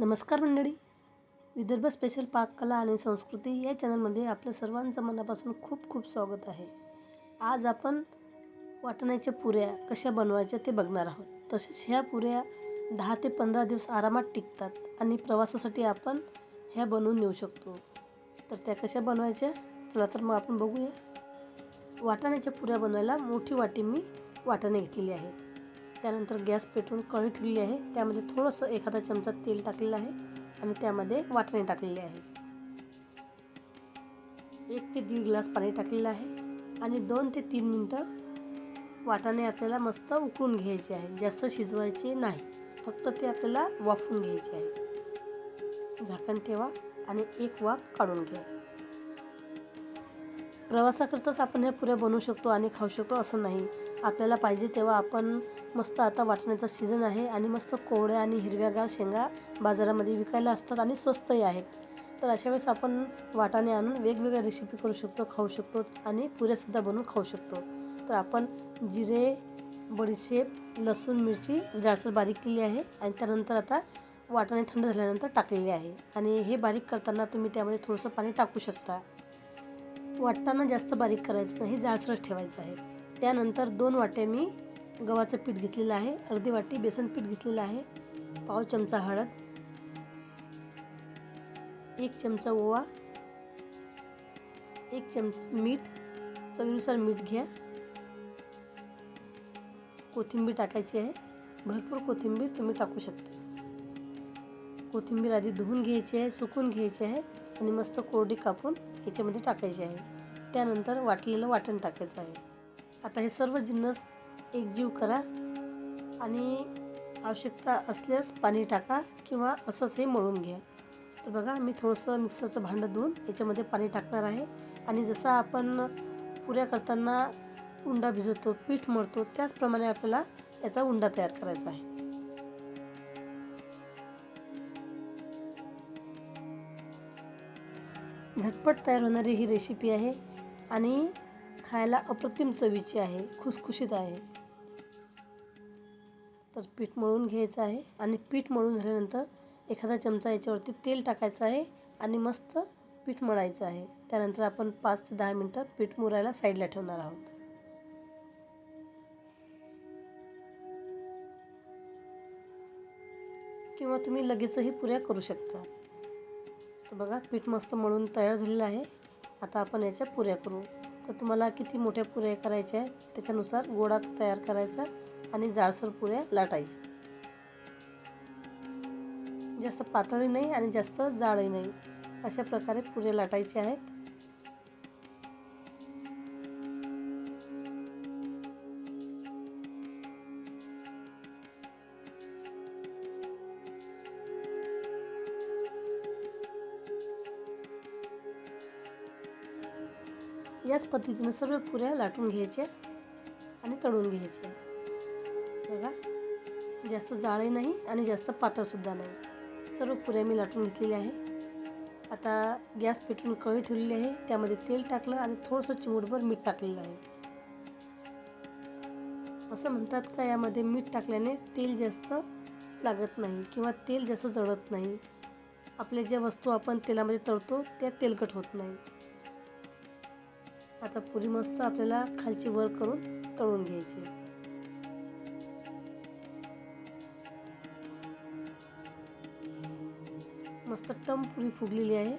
नमस्कार मंडळी. विदर्भ स्पेशल पाककला आणि संस्कृती या चॅनलमध्ये आपलं सर्वांचं मनापासून खूप खूप स्वागत आहे. आज आपण वाटण्याच्या पुऱ्या कशा बनवायच्या ते बघणार आहोत. तसेच ह्या पुऱ्या दहा ते पंधरा दिवस आरामात टिकतात आणि प्रवासासाठी आपण ह्या बनवून नेऊ शकतो. तर त्या कशा बनवायच्या? चला तर मग आपण बघूया. वाटाण्याच्या पुऱ्या बनवायला मोठी वाटी मी वाटाणे घेतलेली आहे. त्यानंतर गॅस पेटवून कढी ठेवलेली आहे. त्यामध्ये थोडंसं एखादा चमचा तेल टाकलेलं आहे आणि त्यामध्ये वाटणे टाकलेले आहे. एक ते दीड ग्लास पाणी टाकलेलं आहे आणि दोन ते तीन मिनटं वाटाणे आपल्याला मस्त उकळून घ्यायचे आहे. जास्त शिजवायचे नाही. फक्त ते आपल्याला वाफवून घ्यायचे आहे. झाकण ठेवा आणि एक वाफ काढून घ्या. प्रवासाकरताच आपण ह्या पुऱ्या बनवू शकतो आणि खाऊ शकतो असं नाही. आपल्याला पाहिजे तेव्हा आपण मस्त आता वाटण्याचा सीझन आहे आणि मस्त कोवळ्या आणि हिरव्यागार शेंगा बाजारामध्ये विकायला असतात आणि स्वस्तही आहेत. तर अशा वेळेस आपण वाटाणे आणून वेगवेगळ्या रेसिपी करू शकतो खाऊ शकतो आणि पुऱ्यासुद्धा बनवून खाऊ शकतो. तर आपण जिरे बडीशेप लसूण मिरची जाडसर बारीक केली आहे आणि त्यानंतर आता वाटाणे थंड झाल्यानंतर टाकलेले आहे. आणि हे बारीक करताना तुम्ही त्यामध्ये थोडंसं पाणी टाकू शकता. वाटताना जास्त बारीक करायचं नाही जाडसरच ठेवायचं आहे. त्यानंतर दोन वाट्या मी गव्हाचं पीठ घेतलेलं आहे. अर्धी वाटी बेसन पीठ घेतलेलं आहे. पाव चमचा हळद. एक चमचा ओवा. एक चमचा मीठ. चवीनुसार मीठ घ्या. कोथिंबीर टाकायची आहे. भरपूर कोथिंबीर तुम्ही टाकू शकता. कोथिंबीर आधी धुवून घ्यायची आहे सुकून घ्यायची आहे आणि मस्त कोरडी कापून याच्यामध्ये टाकायची आहे. त्यानंतर वाटलेलं वाटण टाकायचं आहे. आता हे सर्व जिन्नस एकजीव करा आणि आवश्यकता असल्यास पाणी टाका किंवा असंच हे मळून घ्या. तर बघा मी थोडंसं मिक्सरचं भांडं धुवून याच्यामध्ये पाणी टाकणार आहे. आणि जसं आपण पुऱ्या करताना उंडा भिजवतो पीठ मळतो त्याचप्रमाणे आपल्याला याचा उंडा तयार करायचा आहे. झटपट तयार होणारी ही रेसिपी आहे. आणि खायला अप्रतिम चवीची आहे खुसखुशीत आहे. तर पीठ मळून घ्यायचं आहे आणि पीठ मळून झाल्यानंतर एखादा चमचा याच्यावरती तेल टाकायचं आहे आणि मस्त पीठ मळायचं आहे. त्यानंतर आपण पाच ते दहा मिनटं पीठ मुरायला साईडला ठेवणार आहोत. किंवा तुम्ही लगेचही पुऱ्या करू शकता. तर बघा पीठ मस्त मळून तयार झालेलं आहे. आता आपण याच्या पुऱ्या करू. तर तुम्हाला किती मोठ्या पुऱ्या करायच्या आहेत त्याच्यानुसार गोळा तयार करायचा आणि जाडसर पुऱ्या लाटायच्या जास्त पातळी नाही आणि जास्त जाडही नाही. अशा प्रकारे पुऱ्या लाटायचे आहेत. याच पद्धतीनं सर्व पुऱ्या लाटून घ्यायच्या आणि तळून घ्यायच्या. बघा जास्त जाळे नाही आणि जास्त पातळसुद्धा नाही. सर्व पुऱ्या मी लाटून घेतलेल्या आहे. आता गॅस पेटून कळी ठेवलेली आहे. त्यामध्ये तेल टाकलं आणि थोडंसं चिमूटभर मीठ टाकलेलं आहे. असं म्हणतात का यामध्ये मीठ टाकल्याने तेल जास्त लागत नाही किंवा तेल जास्त जळत नाही. आपल्या ज्या वस्तू आपण तेलामध्ये तळतो त्या तेलकट होत नाही. आता पुरी मस्त आपल्याला खालची वर करून तळून घ्यायची. मस्त टम पुरी फुगलेली आहे.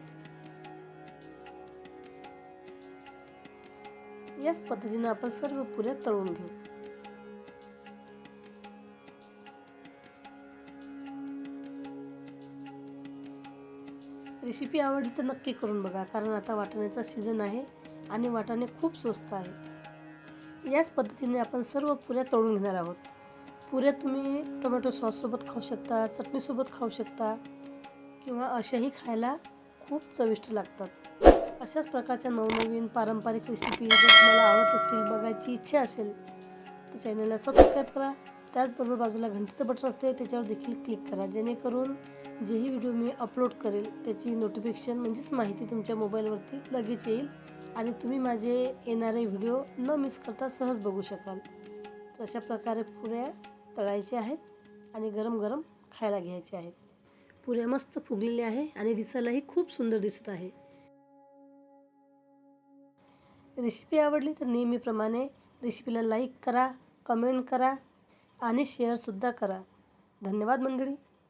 याच पद्धतीनं आपण सर्व पुऱ्या तळून घेऊ. रेसिपी आवडली तर नक्की करून बघा कारण आता वाटण्याचा सीझन आहे. आणि वाटाणे खूप स्वस्त आहे याच पद्धतीने आपण सर्व पुऱ्या तळून घेणार आहोत. पुऱ्या तुम्ही टोमॅटो सॉससोबत खाऊ शकता चटणीसोबत खाऊ शकता किंवा अशाही खायला खूप चविष्ट लागतात. अशाच प्रकारच्या नवनवीन पारंपरिक रेसिपी जर तुम्हाला आवडत असतील बघायची इच्छा असेल तर चॅनलला सबस्क्राईब करा. त्याचबरोबर बाजूला घंटीचं बटन असते त्याच्यावर देखील क्लिक करा. जेणेकरून जेही व्हिडिओ मी अपलोड करेल त्याची नोटिफिकेशन म्हणजेच माहिती तुमच्या मोबाईलवरती लगेच येईल. आणि तुम्ही माझे येणारे व्हिडिओ न मिस करता सहज बघू शकाल. तर अशा प्रकारे पुऱ्या तळायच्या आहेत आणि गरम गरम खायला घ्यायचे आहेत. पुऱ्या मस्त फुगलेल्या आहे आणि दिसायलाही खूप सुंदर दिसत आहे. रेसिपी आवडली तर नेहमीप्रमाणे रेसिपीला लाईक करा कमेंट करा आणि शेअरसुद्धा करा. धन्यवाद मंडळी.